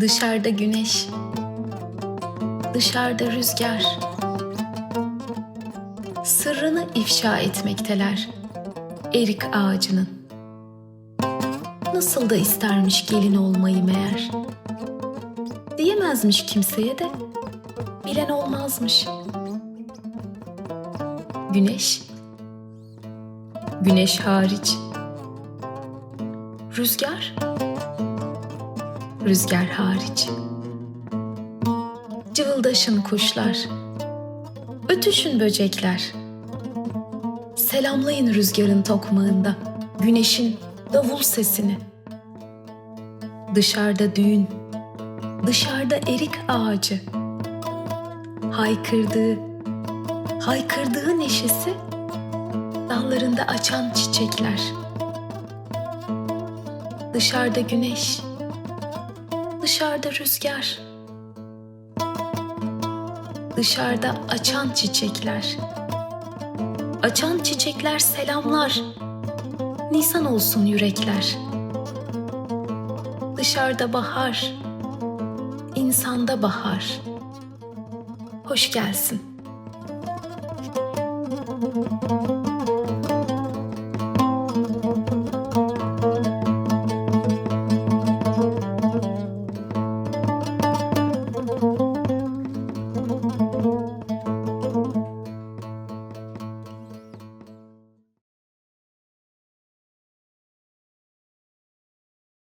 Dışarıda güneş, dışarıda rüzgar. Sırrını ifşa etmekteler erik ağacının. Nasıl da istermiş gelin olmayı meğer. Diyemezmiş kimseye de bilen olmazmış. Güneş, güneş hariç. Rüzgar, rüzgar hariç. Cıvıldaşın kuşlar, ötüşün böcekler. Selamlayın rüzgarın tokmağında, güneşin davul sesini. Dışarıda düğün, dışarıda erik ağacı. Haykırdığı, haykırdığı neşesi dallarında açan çiçekler. Dışarıda güneş, dışarıda rüzgar. Dışarıda açan çiçekler. Açan çiçekler selamlar. Nisan olsun yürekler. Dışarıda bahar, insanda bahar. Hoş gelsin.